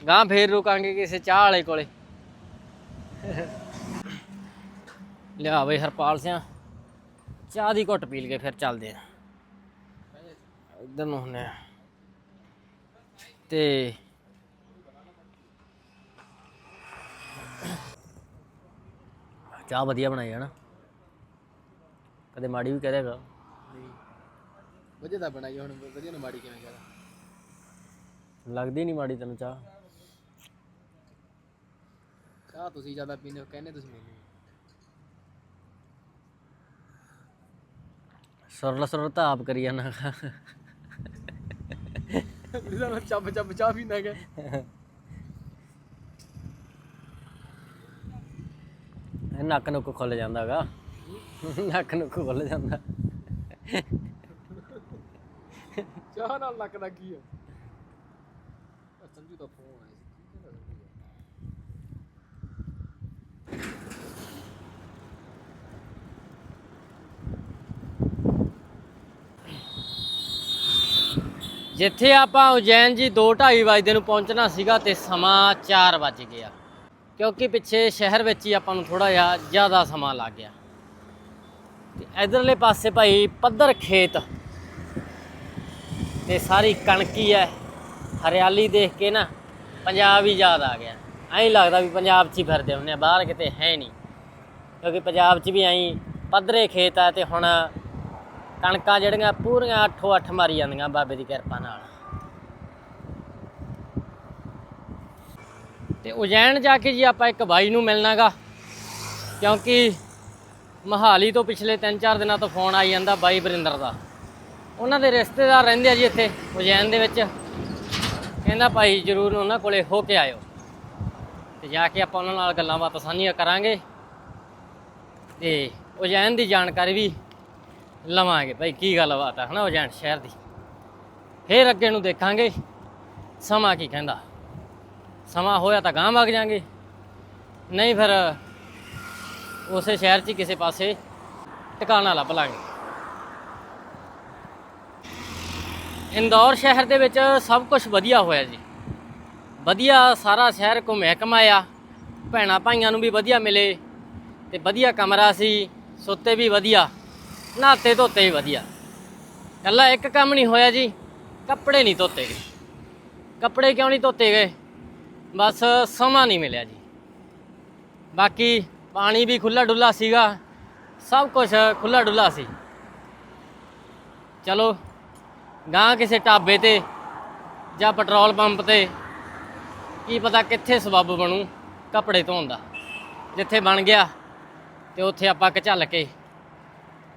ਗਾਂ ਫੇਰ ਰੁਕਾਂਗੇ ਕਿਸੇ ਚਾਹ ਵਾਲੇ ਕੋਲੇ। ਲਿਆ ਬਈ ਹਰਪਾਲ ਸਿਆ। ਚਾਹ ਦੀ ਘੁੱਟ ਪੀ ਲਈਏ ਫਿਰ ਚੱਲਦੇ ਆ। ਇਧਰ ਨੂੰ ਹੁੰਨੇ ਆ। ਤੇ ਚਾਹ ਵਧੀਆ ਬਣਾਈ ਹੈ ਨਾ। ਕਦੇ ਮਾੜੀ ਵੀ ਕਹਦੇਗਾ ਵਧੀਆ ਤਾਂ ਬਣਾਈ ਹੁਣ ਵਧੀਆ ਨੂੰ ਮਾੜੀ ਕਿਵੇਂ ਕਹਦਾ ਲੱਗਦੀ ਨਹੀਂ ਮਾੜੀ ਤੈਨੂੰ ਚਾਹ। ਚਾਹ ਤੁਸੀਂ ਜ਼ਿਆਦਾ ਪੀਂਦੇ ਹੋ ਕਹਿੰਦੇ ਤੁਸੀਂ ਮੈਨੂੰ। ਸੁਰਲ ਸੁਰਲ ਤਾਂ ਆਪ ਕਰੀ ਜਾਣਾ ਮੈਂ ਚੱਬ ਚੱਬ ਚਾਹ ਪੀਂਦਾ ਕਿ ਇਹ ਨੱਕ ਨੁੱਕ ਖੁੱਲ ਜਾਂਦਾਗਾ ਨੱਕ ਨੁੱਕ ਖੁੱਲ ਜਾਂਦਾ। ਚਾਹ ਨਾਲ ਲੱਕ ਦਾ ਕੀ ਆਹ ਸੰਜੂ ਦਾ ਫੋਨ ਆਇਆ ਸੀ ਕੀ ਕਹਿੰਦਾ ਸੰਜੂ ਦਾ? ਜਿੱਥੇ ਆਪਾਂ ਉਜੈਨ ਜੀ 2:30 ਵਜੇ ਨੂੰ ਪਹੁੰਚਣਾ ਸੀਗਾ ਤੇ ਸਮਾਂ 4 ਵੱਜ ਗਿਆ। ਕਿਉਂਕਿ ਪਿੱਛੇ ਸ਼ਹਿਰ ਵਿੱਚ ਹੀ ਆਪਾਂ ਨੂੰ ਥੋੜਾ ਜਿਹਾ ਜ਼ਿਆਦਾ ਸਮਾਂ ਲੱਗ ਗਿਆ। ਤੇ ਇਧਰਲੇ ਪਾਸੇ ਭਾਈ ਪੱਧਰ ਖੇਤ। ਤੇ ਸਾਰੀ ਕਣਕੀ ਹੈ ਹਰਿਆਲੀ ਦੇਖ ਕੇ ਨਾ ਪੰਜਾਬ ਹੀ ਯਾਦ ਆ ਗਿਆ। ਐਂ ਲੱਗਦਾ ਵੀ ਪੰਜਾਬ 'ਚ ਹੀ ਫਿਰਦੇ ਹੁੰਦੇ ਆ, ਬਾਹਰ ਕਿਤੇ ਹੈ ਨਹੀਂ। ਕਿਉਂਕਿ ਪੰਜਾਬ 'ਚ ਵੀ ਐਂ ਪੱਧਰੇ ਖੇਤ ਆ ਤੇ ਹੁਣ ਕਣਕਾਂ ਜਿਹੜੀਆਂ ਪੂਰੀਆਂ ਅੱਠੋ ਅੱਠ ਮਾਰੀ ਜਾਂਦੀਆਂ ਬਾਬੇ ਦੀ ਕਿਰਪਾ ਨਾਲ। ਤੇ ਉਜੈਨ ਜਾ ਕੇ ਜੀ ਆਪਾਂ ਇੱਕ ਬਾਈ ਨੂੰ ਮਿਲਣਾਗਾ, ਕਿਉਂਕਿ ਮਹਾਲੀ ਤੋਂ ਪਿਛਲੇ 3-4 ਦਿਨਾਂ ਤੋਂ ਫੋਨ ਆਈ ਜਾਂਦਾ ਬਾਈ ਬਰਿੰਦਰ ਦਾ। ਉਹਨਾਂ ਦੇ ਰਿਸ਼ਤੇਦਾਰ ਰਹਿੰਦੇ ਆ ਜੀ ਇੱਥੇ, ਉਜੈਨ ਦੇ ਵਿੱਚ। ਕਹਿੰਦਾ ਭਾਈ ਜਰੂਰ ਉਹਨਾਂ ਕੋਲੇ ਹੋ ਕੇ ਆਇਓ। ਤੇ ਜਾ ਕੇ ਆਪਾਂ ਉਹਨਾਂ ਨਾਲ ਗੱਲਾਂ ਬਾਤਾਂ ਸਾਂਝੀਆਂ ਕਰਾਂਗੇ। ਤੇ ਉਜੈਨ ਦੀ ਜਾਣਕਾਰੀ ਵੀ ਲਵਾਂਗੇ ਭਾਈ ਕੀ ਗੱਲਬਾਤ ਆ, ਹਨਾ ਉਜੈਨ ਸ਼ਹਿਰ ਦੀ। ਫੇਰ ਅੱਗੇ ਨੂੰ ਦੇਖਾਂਗੇ, ਸਮਾਂ ਕੀ ਕਹਿੰਦਾ। ਸਮਾਂ ਹੋਇਆ ਤਾਂ ਗਾਂ ਵਗ ਜਾਾਂਗੇ। ਨਹੀਂ ਫਿਰ ਉਸੇ ਸ਼ਹਿਰ 'ਚ ਹੀ ਕਿਸੇ ਪਾਸੇ ਟਿਕਾਣਾ ਲੱਭ ਲਾਂਗੇ। ਇੰਦੌਰ ਸ਼ਹਿਰ ਦੇ ਵਿੱਚ ਸਭ ਕੁਝ ਵਧੀਆ ਹੋਇਆ ਜੀ। ਵਧੀਆ ਸਾਰਾ ਸ਼ਹਿਰ ਘੁੰਮਿਆ ਘਮਾਇਆ ਭੈਣਾ ਭਾਈਆਂ ਨੂੰ ਵੀ ਵਧੀਆ ਮਿਲੇ ਤੇ ਵਧੀਆ ਕਮਰਾ ਸੀ, ਸੁੱਤੇ ਵੀ ਵਧੀਆ। ਨਹਾਤੇ ਧੋਤੇ ਹੀ ਵਧੀਆ। ਕੱਲਾ ਇੱਕ ਕੰਮ ਨਹੀਂ ਹੋਇਆ ਜੀ, ਕੱਪੜੇ ਨਹੀਂ ਧੋਤੇ ਗਏ। ਕੱਪੜੇ ਕਿਉਂ ਨਹੀਂ ਧੋਤੇ ਗਏ? ਬਸ ਸਮਾਂ ਨਹੀਂ ਮਿਲਿਆ ਜੀ। ਬਾਕੀ ਪਾਣੀ ਵੀ ਖੁੱਲਾ ਡੁੱਲਾ ਸੀਗਾ, ਸਭ ਕੁਝ ਖੁੱਲਾ ਡੁੱਲਾ ਸੀ। ਚਲੋ ਗਾਂ ਕਿਸੇ ਢਾਬੇ ਤੇ ਜਾਂ ਪੈਟਰੋਲ ਪੰਪ ਤੇ ਕੀ ਪਤਾ ਕਿੱਥੇ ਸਬੱਬ ਬਣੂ ਕੱਪੜੇ ਧੋਣ ਦਾ। ਜਿੱਥੇ ਬਣ ਗਿਆ ਤੇ ਉੱਥੇ ਆਪਾਂ ਘਚੱਲ ਕੇ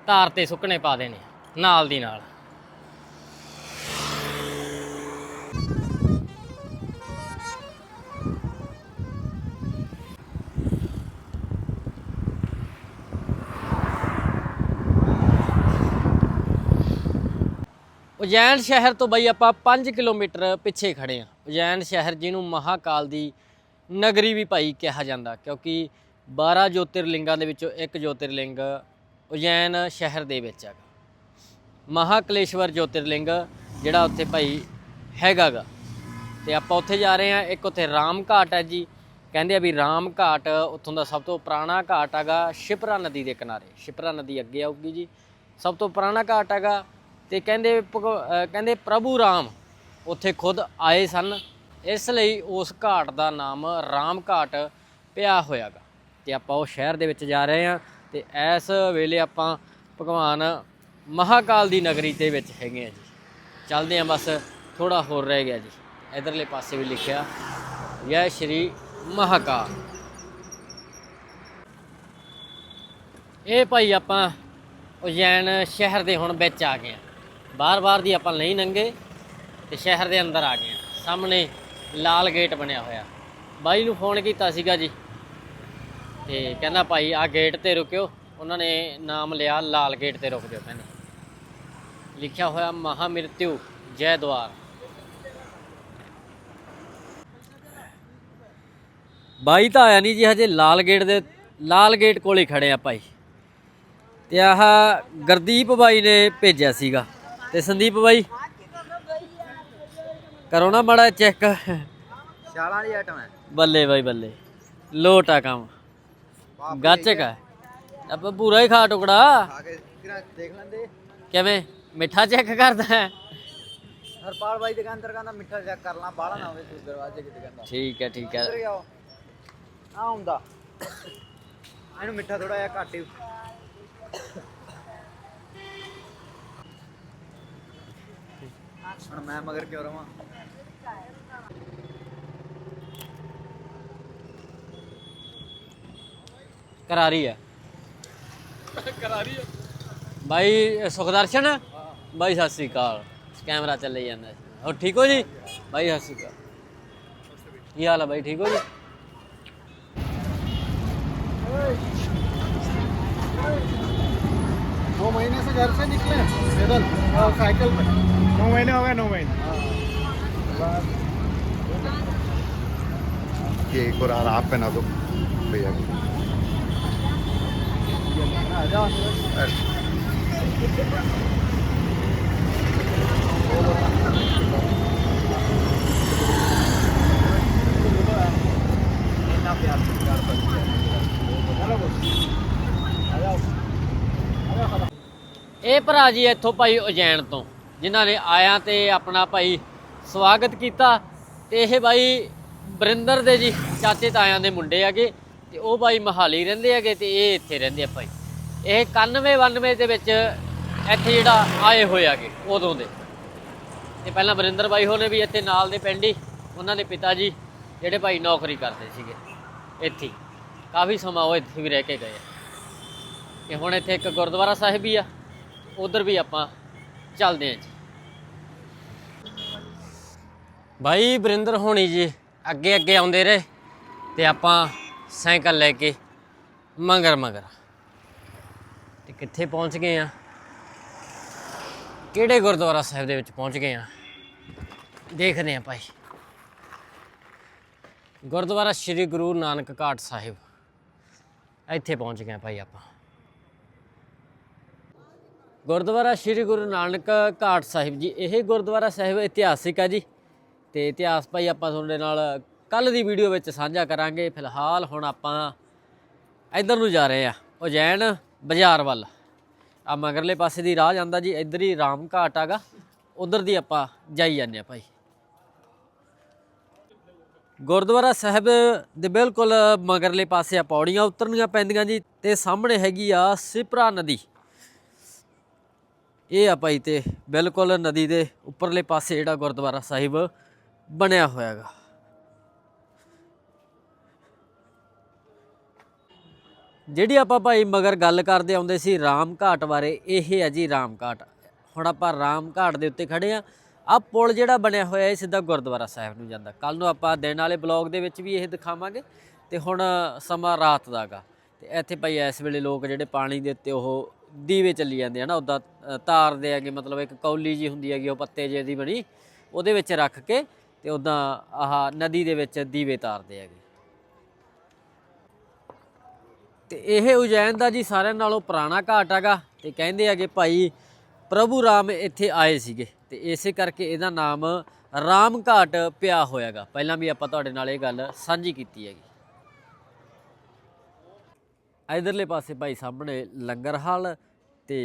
ਧਾਰ ਤੇ ਸੁੱਕਣੇ ਪਾ ਦੇਣੇ, ਨਾਲ ਦੀ ਨਾਲ। ਉਜੈਨ ਸ਼ਹਿਰ ਤੋਂ ਬਈ ਆਪਾਂ 5 ਕਿਲੋਮੀਟਰ ਪਿੱਛੇ ਖੜੇ ਆ ਉਜੈਨ ਸ਼ਹਿਰ ਜਿਹਨੂੰ ਮਹਾਕਾਲ ਦੀ ਨਗਰੀ ਵੀ ਭਾਈ ਕਿਹਾ ਜਾਂਦਾ, ਕਿਉਂਕਿ 12 ਜੋਤਿਰਲਿੰਗਾਂ ਦੇ ਵਿੱਚੋਂ ਇੱਕ ਜੋਤਿਰਲਿੰਗ ਉਜੈਨ ਸ਼ਹਿਰ ਦੇ ਵਿੱਚ ਹੈਗਾ। ਮਹਾਕਲੇਸ਼ਵਰ ਜੋਤਿਰਲਿੰਗ ਜਿਹੜਾ ਉੱਥੇ ਭਾਈ ਹੈਗਾਗਾ। ਤੇ ਆਪਾਂ ਉੱਥੇ ਜਾ ਰਹੇ ਹਾਂ, ਇੱਕ ਉੱਥੇ ਰਾਮ ਘਾਟ ਹੈ ਜੀ। ਕਹਿੰਦੇ ਆ ਵੀ ਰਾਮ ਘਾਟ ਉੱਥੋਂ ਦਾ ਸਭ ਤੋਂ ਪੁਰਾਣਾ ਘਾਟ ਹੈਗਾ ਸ਼ਿਪਰਾ ਨਦੀ ਦੇ ਕਿਨਾਰੇ। ਸ਼ਿਪਰਾ ਨਦੀ ਅੱਗੇ ਆਊਗੀ ਜੀ। ਸਭ ਤੋਂ ਪੁਰਾਣਾ ਘਾਟ ਹੈਗਾ ਤੇ ਕਹਿੰਦੇ ਭਗਵ- ਕਹਿੰਦੇ ਪ੍ਰਭੂ ਰਾਮ ਉੱਥੇ ਖੁਦ ਆਏ ਸਨ। ਇਸ ਲਈ ਉਸ ਘਾਟ ਦਾ ਨਾਮ ਰਾਮ ਘਾਟ ਪਿਆ ਹੋਇਆਗਾ। ਤੇ ਆਪਾਂ ਉਹ ਸ਼ਹਿਰ ਦੇ ਵਿੱਚ ਜਾ ਰਹੇ ਹਾਂ। ਤੇ ਇਸ ਵੇਲੇ ਆਪਾਂ ਭਗਵਾਨ ਮਹਾਕਾਲ ਦੀ ਨਗਰੀ ਦੇ ਵਿੱਚ ਹੈਗੇ ਆ ਜੀ। ਚੱਲਦੇ ਹਾਂ ਬਸ ਥੋੜਾ ਹੋਰ ਰਹਿ ਗਿਆ ਜੀ। ਇਧਰਲੇ ਪਾਸੇ ਵੀ ਲਿਖਿਆ, ਜੈ ਸ਼੍ਰੀ ਮਹਾਕਾਲ। ਇਹ ਭਾਈ ਆਪਾਂ ਉਜੈਨ ਸ਼ਹਿਰ ਦੇ ਹੁਣ ਵਿੱਚ ਆ ਗਏ ਆ। ਬਾਰ-ਬਾਰ ਦੀ ਆਪਾਂ ਨਹੀਂ ਨੰਗੇ ਤੇ ਸ਼ਹਿਰ ਦੇ ਅੰਦਰ ਆ ਗਏ ਆ। ਸਾਹਮਣੇ ਲਾਲ ਗੇਟ ਬਣਿਆ ਹੋਇਆ। ਬਾਈ ਨੂੰ ਫੋਨ ਕੀਤਾ ਸੀਗਾ ਜੀ। ਤੇ ਕਹਿੰਦਾ ਭਾਈ ਆ ਗੇਟ ਤੇ ਰੁਕਿਓ। ਉਹਨਾਂ ਨੇ ਨਾਮ ਲਿਆ ਲਾਲ ਗੇਟ ਤੇ ਰੁਕ ਜਾਓ ਕਹਿੰਦੇ। ਲਿਖਿਆ ਹੋਇਆ ਮਹਾਮ੍ਰਿਤੂ ਜੈ ਦਵਾਰ। ਬਾਈ ਤਾਂ ਆਇਆ ਨਹੀਂ ਜੀ ਹਜੇ ਲਾਲ ਗੇਟ ਦੇ ਲਾਲ ਗੇਟ ਕੋਲੇ ਖੜੇ ਆ ਭਾਈ। ਤੇ ਆਹ ਗੁਰਦੀਪ ਬਾਈ ਨੇ ਭੇਜਿਆ ਸੀਗਾ। ਤੇ ਸੰਦੀਪ ਬਾਈ ਕਰੋ ਨਾ ਮੜਾ ਚੈੱਕ ਛਾਲਾਂ ਵਾਲੀ ਆਈਟਮ ਹੈ। ਬੱਲੇ ਬਾਈ ਬੱਲੇ ਲੋਟ ਕੰਮ। ਗੱਚਕ ਆ ਆਪਾਂ ਪੂਰਾ ਹੀ ਖਾ ਟੁਕੜਾ। ਆ ਕੇ ਦੇਖ ਲੈਂਦੇ। ਕਿਵੇਂ? ਮਿੱਠਾ ਚੈੱਕ ਕਰਦਾ ਹੈ? ਹਰਪਾਲ ਬਾਈ ਦੁਕਾਨਦਾਰ ਕਹਿੰਦਾ ਮਿੱਠਾ ਚੈੱਕ ਕਰ ਲਾਂ ਬਾਹਲਾ ਨਾ ਹੋਵੇ ਤੂੰ ਦਰਵਾਜ਼ੇ ਕਿਤੇ ਕਹਿੰਦਾ। ਠੀਕ ਹੈ ਠੀਕ ਹੈ। ਆ ਹੁੰਦਾ ਇਹਨੂੰ ਮਿੱਠਾ ਥੋੜਾ ਜਿਹਾ ਘੱਟ ਹੀ। ਹੁਣ ਮੈਂ ਮਗਰ ਕਿਉਂ ਰਵਾਂ? करारी है। करारी है। भाई सुखदर्शन भाई सत श्रीकाल कैमरा चले जाता है और ठीक हो जी? भाई सत श्रीकाल की हाल है भाई ठीक हो जी? दो महीने से घर से निकले पैदल और साइकिल पे। नौ महीने हो गए नौ महीने। हाँ। ये एक और आप पे ना दो भैया। ਇਹ ਭਰਾ ਜੀ ਇੱਥੋਂ ਭਾਈ ਉਜੈਨ ਤੋਂ, ਜਿਨ੍ਹਾਂ ਨੇ ਆਇਆ ਤੇ ਆਪਣਾ ਭਾਈ ਸਵਾਗਤ ਕੀਤਾ। ਤੇ ਇਹ ਬਾਈ ਬਰਿੰਦਰ ਦੇ ਜੀ, ਚਾਚੇ ਤਾਇਆਂ ਦੇ ਮੁੰਡੇ ਹੈਗੇ। ਤੇ ਉਹ ਭਾਈ ਮਹਾਲੀ ਰਹਿੰਦੇ ਹੈਗੇ ਤੇ ਇਹ ਇੱਥੇ ਰਹਿੰਦੇ ਆ ਭਾਈ। ਇਹ 91 92 ਦੇ ਵਿੱਚ ਇੱਥੇ ਜਿਹੜਾ ਆਏ ਹੋਏ ਹੈਗੇ, ਉਦੋਂ ਦੇ। ਤੇ ਪਹਿਲਾਂ ਬਰਿੰਦਰ ਬਾਈ ਹੋਣੇ ਵੀ ਇੱਥੇ ਨਾਲ ਦੇ ਪਿੰਡ ਹੀ, ਉਹਨਾਂ ਦੇ ਪਿਤਾ ਜੀ, ਜਿਹੜੇ ਭਾਈ ਨੌਕਰੀ ਕਰਦੇ ਸੀਗੇ ਇੱਥੇ। ਕਾਫੀ ਸਮਾਂ ਉਹ ਇੱਥੇ ਵੀ ਰਹਿ ਕੇ ਗਏ ਆ। ਤੇ ਹੁਣ ਇੱਥੇ ਇੱਕ ਗੁਰਦੁਆਰਾ ਸਾਹਿਬ ਵੀ ਆ, ਉਧਰ ਵੀ ਆਪਾਂ ਚੱਲਦੇ ਆਂ ਜੀ। ਭਾਈ ਬਰਿੰਦਰ ਹੋਣੀ ਜੀ ਅੱਗੇ ਅੱਗੇ ਆਉਂਦੇ ਰਹੇ ਤੇ ਆਪਾਂ ਸਾਈਕਲ ਲੈ ਕੇ ਮਗਰ ਮਗਰ। ਤੇ ਕਿੱਥੇ ਪਹੁੰਚ ਗਏ ਆ? ਕਿਹੜੇ ਗੁਰਦੁਆਰਾ ਸਾਹਿਬ ਦੇ ਵਿੱਚ ਪਹੁੰਚ ਗਏ ਆ? ਦੇਖਦੇ ਆ ਭਾਈ। ਗੁਰਦੁਆਰਾ ਸ੍ਰੀ ਗੁਰੂ ਨਾਨਕ ਘਾਟ ਸਾਹਿਬ। ਇੱਥੇ ਪਹੁੰਚ ਗਏ ਆ ਭਾਈ ਆਪਾਂ। ਗੁਰਦੁਆਰਾ ਸ੍ਰੀ ਗੁਰੂ ਨਾਨਕ ਘਾਟ ਸਾਹਿਬ ਜੀ, ਇਹ ਗੁਰਦੁਆਰਾ ਸਾਹਿਬ ਇਤਿਹਾਸਿਕ ਆ ਜੀ। ਤੇ ਇਤਿਹਾਸ ਭਾਈ ਆਪਾਂ ਤੁਹਾਡੇ ਨਾਲ ਕੱਲ ਦੀ ਵੀਡੀਓ ਵਿੱਚ ਸਾਂਝਾ ਕਰਾਂਗੇ। ਫਿਲਹਾਲ ਹੁਣ ਆਪਾਂ ਇੱਧਰ ਨੂੰ ਜਾ ਰਹੇ ਆ, ਉਜੈਨ ਬਾਜ਼ਾਰ ਵੱਲ। ਆ ਮਗਰਲੇ ਪਾਸੇ ਦੀ ਰਾਹ ਜਾਂਦਾ ਜੀ, ਇੱਧਰ ਹੀ ਰਾਮ ਘਾਟ ਆਗਾ। ਉਧਰ ਦੀ ਆਪਾਂ ਜਾਈ ਜਾਂਦੇ ਆ ਭਾਈ। ਗੁਰਦੁਆਰਾ ਸਾਹਿਬ ਦੇ ਬਿਲਕੁਲ ਮਗਰਲੇ ਪਾਸੇ ਆ, ਪੌੜੀਆਂ ਉਤਰਨੀਆਂ ਪੈਂਦੀਆਂ ਜੀ, ਤੇ ਸਾਹਮਣੇ ਹੈਗੀ ਆ ਸਿਪਰਾ ਨਦੀ। ਇਹ ਆ ਭਾਈ ਤੇ ਬਿਲਕੁਲ ਨਦੀ ਦੇ ਉੱਪਰਲੇ ਪਾਸੇ ਜਿਹੜਾ ਗੁਰਦੁਆਰਾ ਸਾਹਿਬ ਬਣਿਆ ਹੋਇਆ ਜਿਹੜੀ ਆਪਾਂ ਭਾਈ ਮਗਰ ਗੱਲ ਕਰਦੇ ਆਉਂਦੇ ਸੀ ਰਾਮ ਘਾਟ ਬਾਰੇ, ਇਹ ਹੈ ਜੀ ਰਾਮ ਘਾਟ। ਹੁਣ ਆਪਾਂ ਰਾਮ ਘਾਟ ਦੇ ਉੱਤੇ ਖੜੇ ਆ ਆ ਪੁਲ ਜਿਹੜਾ ਬਣਿਆ ਹੋਇਆ ਇਹ ਸਿੱਧਾ ਗੁਰਦੁਆਰਾ ਸਾਹਿਬ ਨੂੰ ਜਾਂਦਾ। ਕੱਲ ਨੂੰ ਆਪਾਂ ਦਿਨ ਵਾਲੇ ਬਲੌਗ ਦੇ ਵਿੱਚ ਵੀ ਇਹ ਦਿਖਾਵਾਂਗੇ। ਤੇ ਹੁਣ ਸਮਾਂ ਰਾਤ ਦਾਗਾ ਤੇ ਇੱਥੇ ਭਾਈ ਇਸ ਵੇਲੇ ਲੋਕ ਜਿਹੜੇ ਪਾਣੀ ਦੇ ਉੱਤੇ ਉਹ ਦੀਵੇ ਚੱਲੀ ਜਾਂਦੇ ਆ ਨਾ ਉਦਾਂ ਤਾਰਦੇ ਹੈਗੇ, ਮਤਲਬ ਇੱਕ ਕੌਲੀ ਜੀ ਹੁੰਦੀ ਹੈਗੀ, ਉਹ ਪੱਤੇ ਜਿਹੇ ਦੀ ਬਣੀ। ਉਹਦੇ ਵਿੱਚ ਰੱਖ ਕੇ ਤੇ ਉਦਾਂ ਆਹ ਨਦੀ ਦੇ ਵਿੱਚ ਦੀਵੇ ਤਾਰਦੇ ਹੈਗੇ। ਤੇ ਇਹ ਉਜੈਨ ਦਾ ਜੀ ਸਾਰਿਆਂ ਨਾਲੋਂ ਪੁਰਾਣਾ ਘਾਟ ਹੈਗਾ ਤੇ ਕਹਿੰਦੇ ਹੈਗੇ ਭਾਈ ਪ੍ਰਭੂ ਰਾਮ ਇੱਥੇ ਆਏ ਸੀਗੇ ਤੇ ਇਸੇ ਕਰਕੇ ਇਹਦਾ ਨਾਮ ਰਾਮ ਘਾਟ ਪਿਆ ਹੋਇਆਗਾ। ਪਹਿਲਾਂ ਵੀ ਆਪਾਂ ਤੁਹਾਡੇ ਨਾਲ ਇਹ ਗੱਲ ਸਾਂਝੀ ਕੀਤੀ ਹੈਗੀ। ਇਧਰਲੇ ਪਾਸੇ ਭਾਈ ਸਾਹਮਣੇ ਲੰਗਰ ਹਾਲ ਤੇ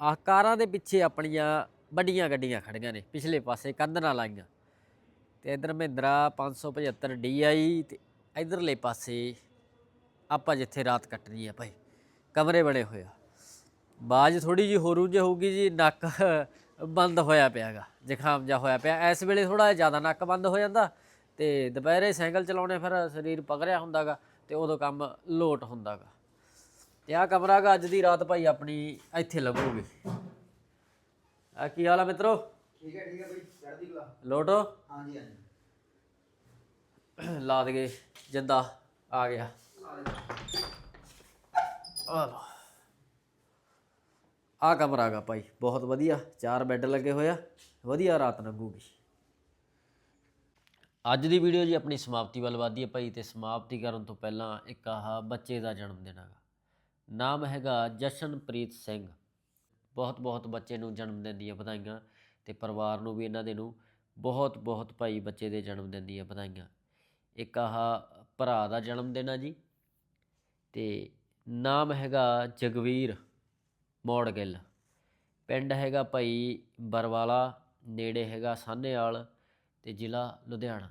ਆਹ ਦੇ ਪਿੱਛੇ ਆਪਣੀਆਂ ਵੱਡੀਆਂ ਗੱਡੀਆਂ ਖੜੀਆਂ ਨੇ, ਪਿਛਲੇ ਪਾਸੇ ਕੰਧ ਨਾਲ ਲਾਈਆਂ। ਤੇ ਇਧਰ ਮਹਿੰਦਰਾ 575 DI ਤੇ ਇਧਰਲੇ ਪਾਸੇ ਆਪਾਂ ਜਿੱਥੇ ਰਾਤ ਕੱਟਣੀ ਆ ਭਾਈ ਕਮਰੇ ਬਣੇ ਹੋਏ ਆ। ਬਾਜ ਥੋੜੀ ਜੀ ਹੋਰੂ ਜੇ ਹੋਊਗੀ ਜੀ ਨੱਕ ਬੰਦ ਹੋਇਆ ਪਿਆਗਾ ਜ਼ੁਕਾਮ ਜਾ ਹੋਇਆ ਪਿਆ। ਇਸ ਵੇਲੇ ਥੋੜਾ ਜ਼ਿਆਦਾ ਨੱਕ ਬੰਦ ਹੋ ਜਾਂਦਾ ਤੇ ਦੁਪਹਿਰੇ ਸਾਈਕਲ ਚਲਾਉਣੇ ਫਿਰ ਸਰੀਰ ਪਕੜਿਆ ਹੁੰਦਾਗਾ ਤੇ ਉਦੋਂ ਕੰਮ ਲੋਟ ਹੁੰਦਾਗਾ। ਤੇ ਆ ਕਮਰਾ ਗਾ ਅੱਜ ਦੀ ਰਾਤ ਭਾਈ ਆਪਣੀ ਇੱਥੇ ਲੱਗੂਗੀ। ਆ ਕੀ ਹਾਲ ਆ ਮਿੱਤਰੋ? ਠੀਕ ਹੈ ਠੀਕ ਹੈ ਬਈ ਚੜ੍ਹਦੀ ਕਲਾ। ਲੋਟੋ? ਹਾਂਜੀ ਹਾਂਜੀ। ਲਾ ਦਗੇ ਜਿੰਦਾ ਆ ਗਿਆ। ਆ ਲੋ ਆ ਕਮਰਾ ਗਾ ਭਾਈ, ਬਹੁਤ ਵਧੀਆ, ਚਾਰ ਬੈੱਡ ਲੱਗੇ ਹੋਏ ਆ, ਵਧੀਆ ਰਾਤ ਲੰਘੂਗੀ। ਅੱਜ ਦੀ ਵੀਡੀਓ ਜੀ ਆਪਣੀ ਸਮਾਪਤੀ ਵੱਲ ਵਧਦੀ ਹੈ ਭਾਈ, ਤੇ ਸਮਾਪਤੀ ਕਰਨ ਤੋਂ ਪਹਿਲਾਂ ਇੱਕ ਆਹ ਬੱਚੇ ਦਾ ਜਨਮ ਦਿਨ ਹੈਗਾ। ਨਾਮ ਹੈਗਾ ਜਸ਼ਨਪ੍ਰੀਤ ਸਿੰਘ। ਬਹੁਤ ਬਹੁਤ ਬੱਚੇ ਨੂੰ ਜਨਮ ਦਿਨ ਦੀਆਂ ਵਧਾਈਆਂ, ਤੇ ਪਰਿਵਾਰ ਨੂੰ ਵੀ ਇਹਨਾਂ ਦੇ ਨੂੰ ਬਹੁਤ ਬਹੁਤ ਭਾਈ ਬੱਚੇ ਦੇ ਜਨਮ ਦਿਨ ਦੀਆਂ ਵਧਾਈਆਂ। ਇੱਕ ਆਹ ਭਰਾ ਦਾ ਜਨਮ ਦਿਨ ਆ ਜੀ। ਤੇ ਨਾਮ ਹੈਗਾ ਜਗਵੀਰ ਮੋੜ ਗਿੱਲ ਪਿੰਡ ਹੈਗਾ ਭਾਈ ਬਰਵਾਲਾ, ਨੇੜੇ ਹੈਗਾ ਸਾਹਨੇਵਾਲ ਤੇ ਜ਼ਿਲ੍ਹਾ ਲੁਧਿਆਣਾ।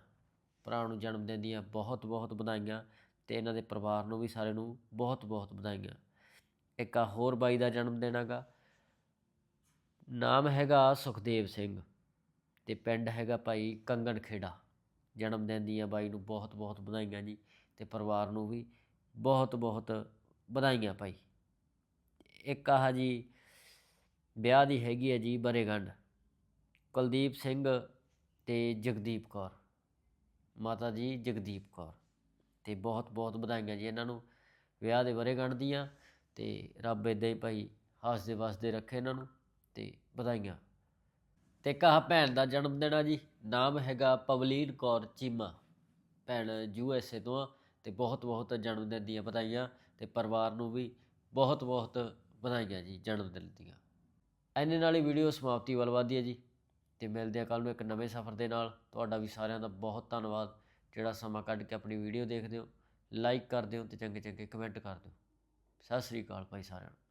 ਭਰਾ ਨੂੰ ਜਨਮ ਦਿਨ ਦੀਆਂ ਬਹੁਤ ਬਹੁਤ ਵਧਾਈਆਂ ਤੇ ਇਹਨਾਂ ਦੇ ਪਰਿਵਾਰ ਨੂੰ ਵੀ ਸਾਰੇ ਨੂੰ ਬਹੁਤ ਬਹੁਤ ਵਧਾਈਆਂ। ਇੱਕ ਆ ਹੋਰ ਬਾਈ ਦਾ ਜਨਮ ਦਿਨ ਹੈਗਾ। ਨਾਮ ਹੈਗਾ ਸੁਖਦੇਵ ਸਿੰਘ ਤੇ ਪਿੰਡ ਹੈਗਾ ਭਾਈ ਕੰਗਣ ਖੇੜਾ ਜਨਮ ਦਿਨ ਦੀਆਂ ਬਾਈ ਨੂੰ ਬਹੁਤ ਬਹੁਤ ਵਧਾਈਆਂ ਜੀ ਤੇ ਪਰਿਵਾਰ ਨੂੰ ਵੀ ਬਹੁਤ ਬਹੁਤ ਵਧਾਈਆਂ ਭਾਈ। ਇੱਕ ਆਹ ਜੀ ਵਿਆਹ ਦੀ ਹੈਗੀ ਹੈ ਜੀ ਬਰੇਗੰਡ ਕੁਲਦੀਪ ਸਿੰਘ ਤੇ ਜਗਦੀਪ ਕੌਰ। ਮਾਤਾ ਜੀ ਜਗਦੀਪ ਕੌਰ। ਤੇ ਬਹੁਤ ਬਹੁਤ ਵਧਾਈਆਂ ਜੀ ਇਹਨਾਂ ਨੂੰ। ਵਿਆਹ ਦੇ ਬਰੇਗੰਡ ਦੀਆਂ ਤੇ ਰੱਬ ਇਦਾਂ ਹੀ ਭਾਈ ਹੱਸਦੇ ਵਸਦੇ ਰੱਖੇ ਇਹਨਾਂ ਨੂੰ ਤੇ ਵਧਾਈਆਂ। ਤੇ ਕਹਾ ਭੈਣ ਦਾ ਜਨਮ ਦਿਨ ਆ ਜੀ। ਨਾਮ ਹੈਗਾ ਪਵਲੀਨ ਕੌਰ ਚੀਮਾ। ਭੈਣ ਯੂ ਐਸ ਏ ਤੋਂ ਅਤੇ ਬਹੁਤ ਬਹੁਤ ਜਨਮ ਦਿਨ ਦੀਆਂ ਵਧਾਈਆਂ ਅਤੇ ਪਰਿਵਾਰ ਨੂੰ ਵੀ ਬਹੁਤ ਬਹੁਤ ਵਧਾਈਆਂ ਜੀ ਜਨਮ ਦਿਨ ਦੀਆਂ। ਐਨੇ ਨਾਲ ਹੀ ਵੀਡੀਓ ਸਮਾਪਤੀ ਵੱਲ ਵੱਧਦੀ ਹੈ ਜੀ ਤੇ ਮਿਲਦੇ ਆ ਕੱਲ ਨੂੰ ਇੱਕ ਨਵੇਂ ਸਫ਼ਰ ਦੇ ਨਾਲ। ਤੁਹਾਡਾ ਵੀ ਸਾਰਿਆਂ ਦਾ ਬਹੁਤ ਧੰਨਵਾਦ। ਜਿਹੜਾ ਸਮਾਂ ਕੱਢ ਕੇ ਆਪਣੀ ਵੀਡੀਓ ਦੇਖਦੇ ਹੋ ਲਾਈਕ ਕਰਦੇ ਹੋ ਤੇ ਚੰਗੇ ਚੰਗੇ ਕਮੈਂਟ ਕਰਦੇ ਹੋ ਸਤਿ ਸ੍ਰੀ ਅਕਾਲ ਭਾਈ ਸਾਰਿਆਂ ਨੂੰ।